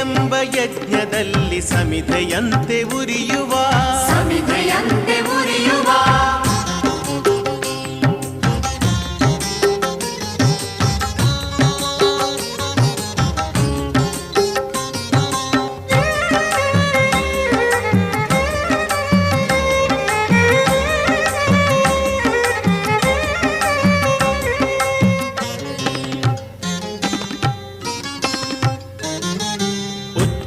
ಸೇವೆಯೆಂಬ ಯಜ್ಞದಲ್ಲಿ ಸಮಿತೆಯಂತೆ ಉರಿಯುವ. ಸಮಿತೆಯಂತೆ ಉರಿಯುವ.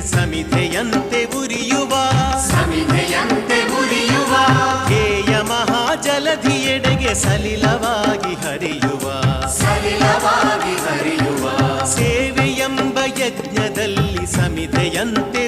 ಸಮಿಧೆಯಂತೆ ಉರಿಯುವ. ಸಮಿಧೆಯಂತೆ ಉರಿಯುವ. ಧ್ಯೇಯ ಮಹಾಜಲಧಿಯೆಡೆಗೆ ಸಲಿಲವಾಗಿ ಹರಿಯುವ. ಸಲಿಲವಾಗಿ ಹರಿಯುವ. ಸೇವೆಯೆಂಬ ಯಜ್ಞದಲ್ಲಿ ಸಮಿಧೆಯಂತೆ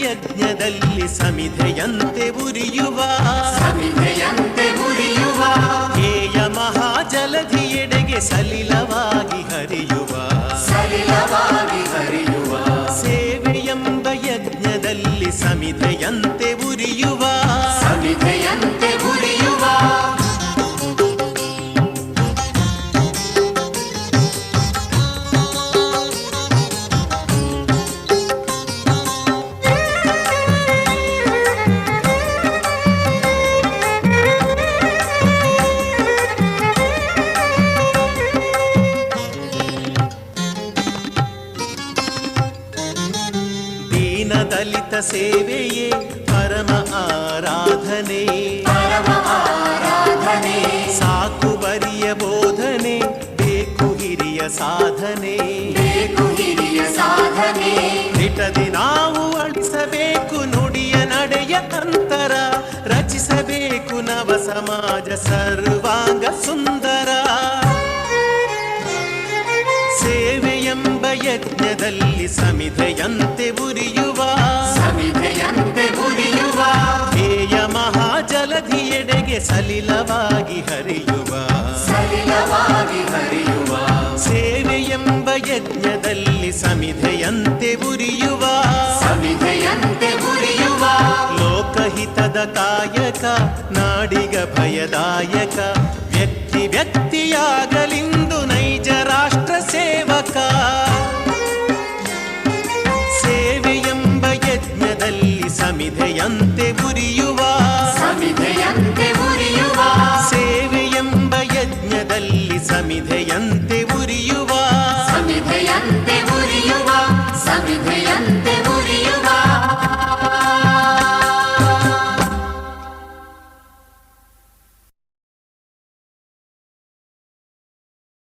ಯಜ್ಞದಲ್ಲಿ ಸಮಿಧೆಯಂತೆ ಉರಿಯುವ. ಸಮಿಧೆಯಂತೆ ಉರಿಯುವ. ಹೇಯ ಮಹಾಜಲಧಿಯೆಡೆಗೆ ಸಲಿಲವಾಗಿ ಹರಿಯುವ. ದಲಿತ ಸೇವೆಯೇ ಪರಮ ಆರಾಧನೆ. ಪರಮ ಆರಾಧನೆ. ಸಾಕು ಬರಿಯ ಬೋಧನೆ ಬೇಕು ಹಿರಿಯ ಸಾಧನೆ. ಬೇಕು ಹಿರಿಯ ಸಾಧನೆ. ನಿಟದಿ ನಾವು ಅಳಿಸಬೇಕು ನುಡಿಯ ನಡೆಯ ಅಂತರ ರಚಿಸಬೇಕು ನವ ಸಮಾಜ ಸರ್ವಾಂಗ ಸುಂದರ. ಸೇವೆಯೆಂಬ ಯಜ್ಞದಲ್ಲಿ ಸಮಿಧೆಯಂತೆ ಉರಿಯುವ ಸಲಿಲವಾಗಿ ಹರಿಯುವ ಸಲಿಲವಾಗಿ ಹರಿಯುವ ಸೇವೆ ಎಂಬ ಯಜ್ಞದಲ್ಲಿ ಸಮಿಧೆಯಂತೆ ಉರಿಯುವ ಸಮಿಧೆಯಂತೆ ಉರಿಯುವ ಲೋಕಹಿತದ ಕಾಯಕ ನಾಡಿಗ ಭಯದಾಯಕ ವ್ಯಕ್ತಿ ವ್ಯಕ್ತಿಯಾಗಲಿಂದು ನೈಜ ರಾಷ್ಟ್ರ ಸೇವಕ. ಸೇವೆ ಎಂಬ ಯಜ್ಞದಲ್ಲಿ ಸಮಿಧೆಯಂತೆ ಉರಿಯುವ ಸಮಿಧೆಯಂತೆ